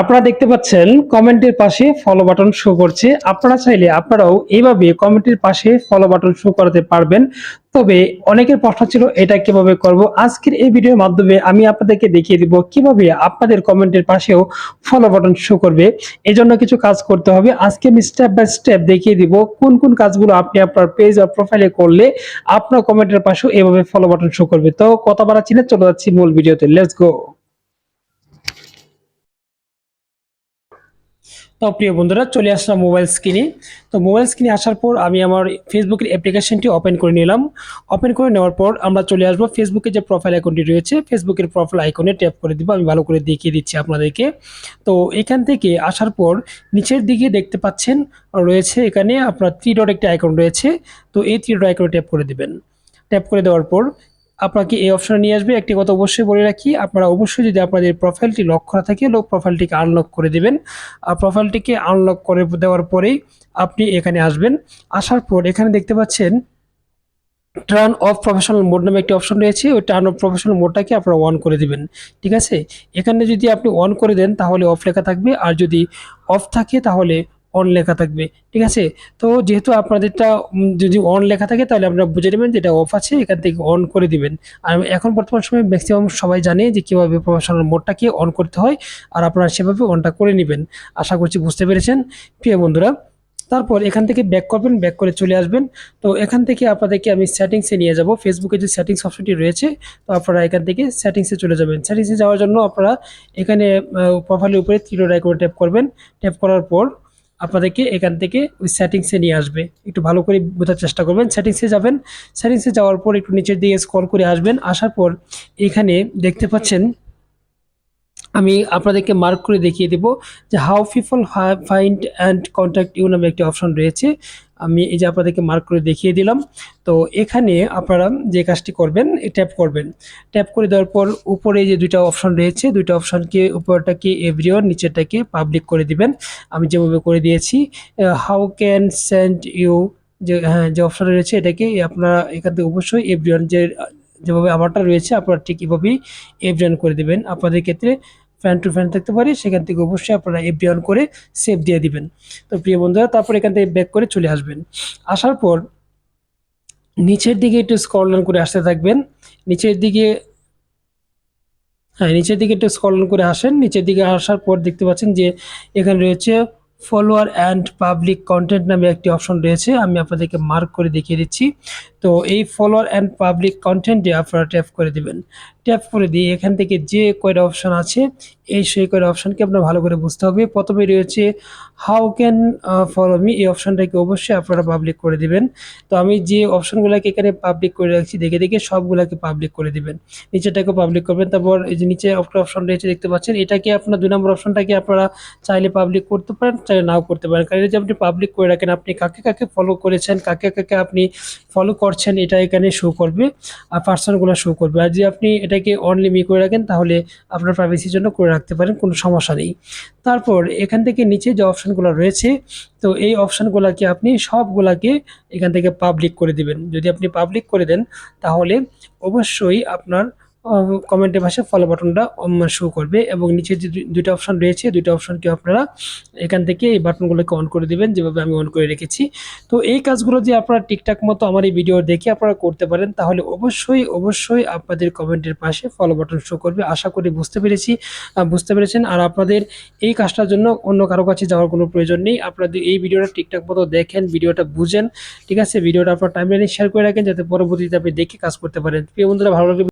আপনারা দেখতে পাচ্ছেন কমেন্টের পাশে ফলো বাটন শো করছে। আপনারা চাইলে আপনারাও এইভাবে কমেন্টের পাশে ফলো বাটন শো করাতে পারবেন। তবে অনেকের প্রশ্ন ছিল, এটা কীভাবে করব? আজকের এই ভিডিওর মাধ্যমে আমি আপনাদেরকে দেখিয়ে দিব কীভাবে আপনাদের কমেন্টের পাশেও ফলো বাটন শো করবে। এজন্য কিছু কাজ করতে হবে। আজকে আমি স্টেপ বাই স্টেপ দেখিয়ে দিব কোন কোন কাজগুলো আপনি আপনার পেজ বা প্রোফাইলে করলে আপনার কমেন্টের পাশেও এভাবে ফলো বাটন শো করবে। তো কথা বাড়াচ্ছি না, চলে যাচ্ছি মূল ভিডিওতে। লেটস গো তো প্রিয় বন্ধুরা, চলে আসলাম মোবাইল স্ক্রিনে তো মোবাইল স্ক্রিনে আসার পর আমি আমার ফেসবুকের অ্যাপ্লিকেশনটি ওপেন করে নিলাম। ওপেন করে নেওয়ার পর আমরা চলে আসব ফেসবুকে যে প্রোফাইল আইকনটি রয়েছে ফেসবুকের প্রোফাইল আইকনে ট্যাপ করে দিব। আমি ভালো করে দেখিয়ে দিচ্ছি আপনাদেরকে। তো এখান থেকে আসার পর নিচের দিকে দেখতে পাচ্ছেন, রয়েছে এখানে আপনার থ্রি ডট একটি আইকন রয়েছে। তো এই থ্রি ডট আইকনে ট্যাপ করে দিবেন। ট্যাপ করে দেওয়ার পর আপনাকে এই অপশনে নিয়ে আসবে, একটি কথা অবশ্যই বলে রাখি, আপনারা অবশ্যই যদি আপনাদের প্রোফাইলটি লক করা থাকে, লোক প্রোফাইলটিকে আনলক করে দেবেন। আর প্রোফাইলটিকে আনলক করে দেওয়ার পরেই আপনি এখানে আসবেন। আসার পর এখানে দেখতে পাচ্ছেন টার্ন অফ প্রফেশনাল মোড নামে একটি অপশন রয়েছে, ওই টার্ন অফ প্রফেশনাল মোডটাকে আপনারা অন করে দিবেন। ঠিক আছে? এখানে যদি আপনি অন করে দেন, তাহলে অফ লেখা থাকবে। আর যদি অফ থাকে, তাহলে অন লেখা থাকবে, ঠিক আছে? তো যেহেতু আপনাদেরটা যদি অন লেখা থাকে, তাহলে আপনারা বুঝে নেবেন যে এটা অফ আছে, এখান থেকে অন করে দিবেন। আর এখন বর্তমান সময়ে ম্যাক্সিমাম সবাই জানে যে কীভাবে প্রফেশনাল মোডটাকে অন করতে হয়, আর আপনারা সেভাবে অনটা করে নেবেন। আশা করছি বুঝতে পেরেছেন, প্রিয় বন্ধুরা। তারপর এখান থেকে ব্যাক করবেন ব্যাক করে চলে আসবেন। তো এখান থেকে আপনাদেরকে আমি সেটিংসে নিয়ে যাব। ফেসবুকে যে সেটিংস অপশনটি রয়েছে, তো আপনারা এখান থেকে সেটিংসে চলে যাবেন। সেটিংসে যাওয়ার জন্য আপনারা এখানে প্রোফাইলের উপরে তীর আইকনে ট্যাপ করবেন। ট্যাপ করার পর আপনাদেরকে এখান থেকে ওই সেটিংসে নিয়ে আসবে। একটু ভালো করে বোঝার চেষ্টা করবেন। সেটিংসে যাবেন। সেটিংসে যাওয়ার পর একটু নিচের দিকে স্কল করে আসবেন। আসার পর এখানে দেখতে পাচ্ছেন আমি আপনাদেরকে মার্ক করে দেখিয়ে দেব যে how people find and contact you নামে একটি অপশন রয়েছে। আমি এই যে আপনাদেরকে মার্ক করে দেখিয়ে দিলাম। তো এখানে আপনারা যে কাজটি করবেন ট্যাপ করবেন। ট্যাপ করে দেওয়ার পর উপরে যে দুইটা অপশন রয়েছে, দুইটা অপশনকে উপরটাকে এভরিওয়ান নিচেরটাকে পাবলিক করে দিবেন। আমি যেভাবে করে দিয়েছি হাউ ক্যান সেন্ড ইউ যে হ্যাঁ যে অপশন রয়েছে, এটাকে আপনারা এখান থেকে অবশ্যই এভরিওয়ান যে, যেভাবে আমারটা রয়েছে, আপনারা ঠিক এভাবেই এভরিওয়ান করে দেবেন। আপনাদের ক্ষেত্রে ফ্যান টু ফ্যান থাকতে পারে, সেখান থেকে অবশ্যই আপনারা এফডি অন করে সেভ দিয়ে দিবেন। তো প্রিয় বন্ধুরা, তারপর এখান থেকে ব্যাক করে চলে আসবেন। আসার পর নিচের দিকে একটু স্ক্রল ডাউন করে আসতে থাকবেন। নিচের দিকে হ্যাঁ নিচের দিকে একটু ডাউন করে আসেন। নিচের দিকে আসার পর দেখতে পাচ্ছেন যে এখানে রয়েছে ফলোয়ার অ্যান্ড পাবলিক কন্টেন্ট নামে একটি অপশন রয়েছে। আমি আপনাদেরকে মার্ক করে দেখিয়ে দিচ্ছি। তো এই ফলোয়ার অ্যান্ড পাবলিক কন্টেন্টে আপনারা ট্যাপ করে দিবেন। ট্যাপ করে দিয়ে এখান থেকে যে কয়টা অপশান আছে, এই সেই কয়টা অপশনকে আপনার ভালো করে বুঝতে হবে। প্রথমে রয়েছে হাউ ক্যান ফলো মি এই অপশনটাকে অবশ্যই আপনারা পাবলিক করে দিবেন। তো আমি যে অপশনগুলোকে এখানে পাবলিক করে রাখছি, দেখে দেখে সবগুলোকে পাবলিক করে দিবেন। নিচেরটাকে পাবলিক করবেন। তারপর এই যে নিচে একটা অপশন রয়েছে, দেখতে পাচ্ছেন, এটাকে আপনার দুই নম্বর অপশনটাকে আপনারা চাইলে পাবলিক করতে পারেন, চাইলে নাও করতে পারেন। কারণ এই যে আপনি পাবলিক করে রাখেন, আপনি কাকে কাকে ফলো করেছেন, কাকে কাকে আপনি ফলো করছেন এটা এখানে শো করবে, আর পার্সনগুলো শো করবে। আর যদি আপনি এটাকে অনলি মি করে রাখেন, তাহলে আপনার প্রাইভেসির জন্য করে রাখতে পারেন, কোনো সমস্যা নেই। তারপর এখান থেকে নিচে যে অপশানগুলো রয়েছে, তো এই অপশানগুলোকে আপনি সবগুলাকে এখান থেকে পাবলিক করে দিবেন। যদি আপনি পাবলিক করে দেন, তাহলে অবশ্যই আপনার কমেন্টের পাশে ফলো বাটনটা শো করবে এবং নিচে যে দুই- দুইটা অপশন রয়েছে, দুইটা অপশনকে আপনারা এখান থেকে এই বাটনগুলোকে অন করে দিবেন, যেভাবে আমি অন করে রেখেছি। তো এই কাজগুলো যে আপনারা ঠিকঠাক মতো আমার এই ভিডিও দেখে আপনারা করতে পারেন, তাহলে অবশ্যই অবশ্যই আপনাদের কমেন্টের পাশে ফলো বাটন শো করবে। আশা করি বুঝতে পেরেছি বুঝতে পেরেছেন। আর আপনাদের এই কাজটার জন্য অন্য কারও কাছে যাওয়ার কোনো প্রয়োজন নেই। আপনাদের এই ভিডিওটা ঠিকঠাক মতো দেখেন ভিডিওটা বুঝেন, ঠিক আছে? ভিডিওটা আপনার টাইমলাইনে শেয়ার করে রাখেন, যাতে পরবর্তীতে আপনি দেখে কাজ করতে পারেন। প্রিয় বন্ধুরা, ভালো লাগলে